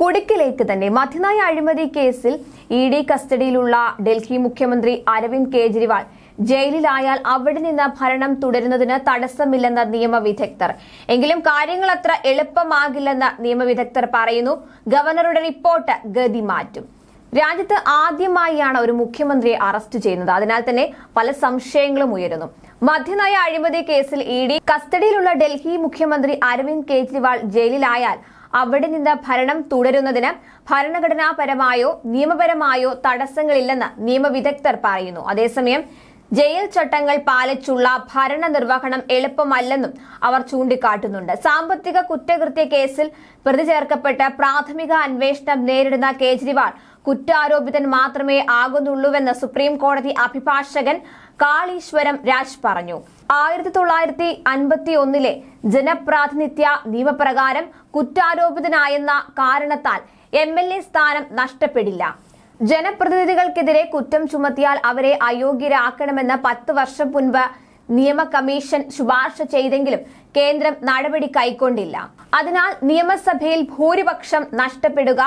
കുടുക്കിലേക്ക് തന്നെ. മധ്യനായ അഴിമതി കേസിൽ ഇ ഡി കസ്റ്റഡിയിലുള്ള ഡൽഹി മുഖ്യമന്ത്രി അരവിന്ദ് കെജ്രിവാൾ ജയിലിലായാൽ അവിടെ നിന്ന് ഭരണം തുടരുന്നതിന് തടസ്സമില്ലെന്ന നിയമവിദഗ്ധർ. എങ്കിലും കാര്യങ്ങൾ അത്ര എളുപ്പമാകില്ലെന്ന് നിയമവിദഗ്ധർ പറയുന്നു. ഗവർണറുടെ റിപ്പോർട്ട് ഗതി മാറ്റും. രാജ്യത്ത് ആദ്യമായാണ് ഒരു മുഖ്യമന്ത്രിയെ അറസ്റ്റ് ചെയ്യുന്നത്. അതിനാൽ തന്നെ പല സംശയങ്ങളും ഉയരുന്നു. മധ്യനായ അഴിമതി കേസിൽ ഇ ഡി കസ്റ്റഡിയിലുള്ള ഡൽഹി മുഖ്യമന്ത്രി അരവിന്ദ് കെജ്രിവാൾ ജയിലിലായാൽ അവിടെ നിന്ന് ഭരണം തുടരുന്നതിന് ഭരണഘടനാപരമായോ നിയമപരമായോ തടസ്സങ്ങളില്ലെന്ന് നിയമവിദഗ്ധർ പറയുന്നു. അതേസമയം ജയിൽ ചട്ടങ്ങൾ പാലിച്ചുള്ള ഭരണ നിർവഹണം എളുപ്പമല്ലെന്നും അവർ ചൂണ്ടിക്കാട്ടുന്നുണ്ട്. സാമ്പത്തിക കുറ്റകൃത്യ കേസിൽ പ്രതി ചേർക്കപ്പെട്ട പ്രാഥമിക അന്വേഷണം നേരിടുന്ന കേജ്രിവാൾ കുറ്റാരോപിതൻ മാത്രമേ ആകുന്നുള്ളൂവെന്ന് സുപ്രീം കോടതി അഭിഭാഷകൻ കാളീശ്വരം രാജ് പറഞ്ഞു. ആയിരത്തി തൊള്ളായിരത്തി അൻപത്തി ഒന്നിലെ ജനപ്രാതിനിധ്യ നിയമപ്രകാരം കുറ്റാരോപിതനായെന്ന കാരണത്താൽ എം എൽ എ സ്ഥാനം നഷ്ടപ്പെടില്ല. ജനപ്രതിനിധികൾക്കെതിരെ കുറ്റം ചുമത്തിയാൽ അവരെ അയോഗ്യരാക്കണമെന്ന് പത്ത് വർഷം മുൻപ് നിയമ കമ്മീഷൻ ശുപാർശ ചെയ്തെങ്കിലും കേന്ദ്രം നടപടി കൈക്കൊണ്ടില്ല. അതിനാൽ നിയമസഭയിൽ ഭൂരിപക്ഷം നഷ്ടപ്പെടുക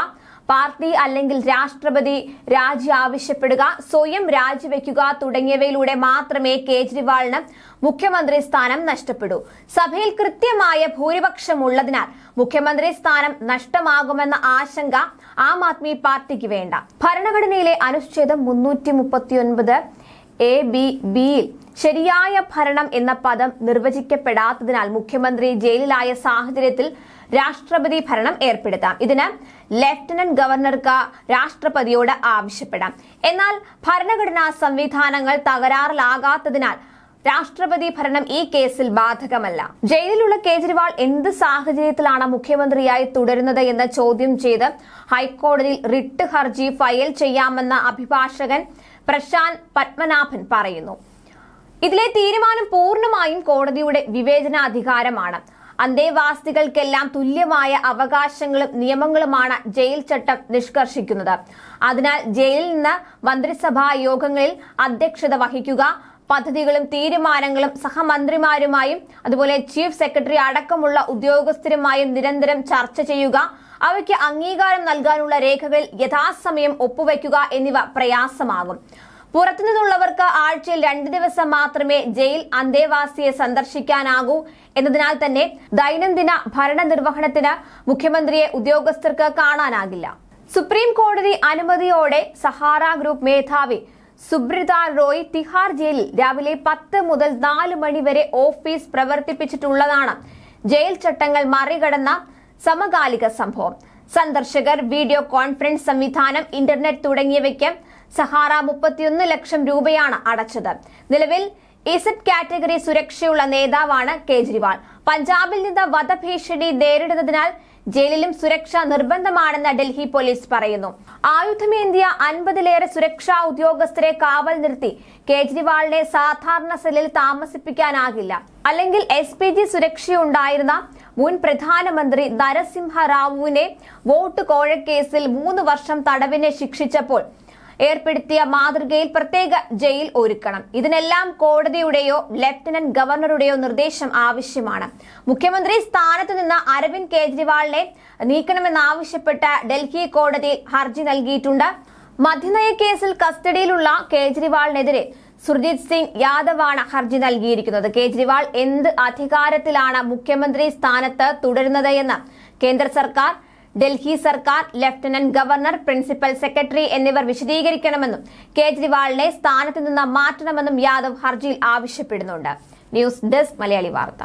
പാർട്ടി അല്ലെങ്കിൽ രാഷ്ട്രപതി രാജി ആവശ്യപ്പെടുക സ്വയം രാജിവെക്കുക തുടങ്ങിയവയിലൂടെ മാത്രമേ കേജ്രിവാളിന് മുഖ്യമന്ത്രി സ്ഥാനം നഷ്ടപ്പെടൂ. സഭയിൽ കൃത്യമായ ഭൂരിപക്ഷം ഉള്ളതിനാൽ മുഖ്യമന്ത്രി സ്ഥാനം നഷ്ടമാകുമെന്ന ആശങ്ക ആം ആദ്മി പാർട്ടിക്ക് വേണ്ട. ഭരണഘടനയിലെ അനുച്ഛേദം മുന്നൂറ്റി മുപ്പത്തിയൊൻപത് എ ബി ബിയിൽ ശരിയായ ഭരണം എന്ന പദം നിർവചിക്കപ്പെടാത്തതിനാൽ മുഖ്യമന്ത്രി ജയിലിലായ സാഹചര്യത്തിൽ രാഷ്ട്രപതി ഭരണം ഏർപ്പെടുത്താം. ഇതിന് ലഫ്റ്റനന്റ് ഗവർണർക്ക് രാഷ്ട്രപതിയോട് ആവശ്യപ്പെടാം. എന്നാൽ ഭരണഘടനാ സംവിധാനങ്ങൾ തകരാറിലാകാത്തതിനാൽ രാഷ്ട്രപതി ഭരണം ഈ കേസിൽ ബാധകമല്ല. ജയിലിലുള്ള കേജ്രിവാൾ എന്ത് സാഹചര്യത്തിലാണ് മുഖ്യമന്ത്രിയായി തുടരുന്നത് എന്ന് ചോദ്യം ചെയ്ത് ഹൈക്കോടതിയിൽ റിട്ട് ഹർജി ഫയൽ ചെയ്യാമെന്ന അഭിഭാഷകൻ പ്രശാന്ത് പത്മനാഭൻ പറയുന്നു. ഇതിലെ തീരുമാനം പൂർണമായും കോടതിയുടെ വിവേചനാധികാരമാണ്. അന്തേവാസികൾക്കെല്ലാം തുല്യമായ അവകാശങ്ങളും നിയമങ്ങളുമാണ് ജയിൽ ചട്ടം നിഷ്കർഷിക്കുന്നത്. അതിനാൽ ജയിലിൽ നിന്ന് മന്ത്രിസഭാ യോഗങ്ങളിൽ അധ്യക്ഷത വഹിക്കുക പദ്ധതികളും തീരുമാനങ്ങളും സഹമന്ത്രിമാരുമായും അതുപോലെ ചീഫ് സെക്രട്ടറി അടക്കമുള്ള ഉദ്യോഗസ്ഥരുമായും നിരന്തരം ചർച്ച ചെയ്യുക അവയ്ക്ക് അംഗീകാരം നൽകാനുള്ള രേഖകൾ യഥാസമയം ഒപ്പുവയ്ക്കുക എന്നിവ പ്രയാസമാകും. പുറത്തുനിന്നുള്ളവർക്ക് ആഴ്ചയിൽ രണ്ട് ദിവസം മാത്രമേ ജയിൽ അന്തേവാസിയെ സന്ദർശിക്കാനാകൂ. എന്നതിനാൽ തന്നെ ദൈനംദിന ഭരണ നിർവഹണത്തിന് മുഖ്യമന്ത്രിയെ ഉദ്യോഗസ്ഥർക്ക് കാണാനാകില്ല. സുപ്രീം കോടതി അനുമതിയോടെ സഹാറ ഗ്രൂപ്പ് മേധാവി സുബ്രിത റോയ് തിഹാർ ജയിലിൽ രാവിലെ പത്ത് മുതൽ നാല് മണി വരെ ഓഫീസ് പ്രവർത്തിപ്പിച്ചിട്ടുള്ളതാണ് ജയിൽ ചട്ടങ്ങൾ മറികടന്ന സമകാലിക സംഭവം. സന്ദർശകർ വീഡിയോ കോൺഫറൻസ് സംവിധാനം ഇന്റർനെറ്റ് തുടങ്ങിയവയ്ക്ക് സഹാറ മുപ്പത്തിയൊന്ന് ലക്ഷം രൂപയാണ് അടച്ചത്. നിലവിൽ ഇസഡ് കാറ്റഗറി സുരക്ഷയുള്ള നേതാവാണ് കേജ്രിവാൾ. പഞ്ചാബിൽ നിന്ന് വധഭീഷണി നേരിടുന്നതിനാൽ ജയിലിലും സുരക്ഷ നിർബന്ധമാണെന്ന് ഡൽഹി പോലീസ് പറയുന്നു. ആയുധമേന്തിയ അൻപതിലേറെ സുരക്ഷാ ഉദ്യോഗസ്ഥരെ കാവൽ നിർത്തി കേജ്രിവാളിനെ സാധാരണ സെല്ലിൽ താമസിപ്പിക്കാനാകില്ല. അല്ലെങ്കിൽ എസ് പി ജി സുരക്ഷയുണ്ടായിരുന്ന മുൻ പ്രധാനമന്ത്രി നരസിംഹ റാവുവിനെ വോട്ട് കോഴക്കേസിൽ മൂന്ന് വർഷം തടവിനെ ശിക്ഷിച്ചപ്പോൾ ഏർപ്പെടുത്തിയ മാതൃകയിൽ പ്രത്യേക ജയിൽ ഒരുക്കണം. ഇതിനെല്ലാം കോടതിയുടെയോ ലഫ്റ്റനന്റ് ഗവർണറുടെയോ നിർദ്ദേശം ആവശ്യമാണ്. മുഖ്യമന്ത്രി സ്ഥാനത്ത് നിന്ന് അരവിന്ദ് കേജ്രിവാളിനെ നീക്കണമെന്നാവശ്യപ്പെട്ട് ഡൽഹി കോടതിയിൽ ഹർജി നൽകിയിട്ടുണ്ട്. മദ്യനയ കേസിൽ കസ്റ്റഡിയിലുള്ള കേജ്രിവാളിനെതിരെ സുർജിത് സിംഗ് യാദവാണ് ഹർജി നൽകിയിരിക്കുന്നത്. കേജ്രിവാൾ എന്ത് അധികാരത്തിലാണ് മുഖ്യമന്ത്രി സ്ഥാനത്ത് തുടരുന്നത് എന്ന് കേന്ദ്ര സർക്കാർ ഡൽഹി സർക്കാർ ലഫ്റ്റനന്റ് ഗവർണർ പ്രിൻസിപ്പൽ സെക്രട്ടറി എന്നിവർ വിശദീകരിക്കണമെന്നും കേജ്രിവാളിനെ സ്ഥാനത്ത് നിന്ന് മാറ്റണമെന്നും യാദവ് ഹർജിയിൽ ആവശ്യപ്പെടുന്നുണ്ട്. ന്യൂസ് ഡെസ്ക് മലയാളി വാർത്ത.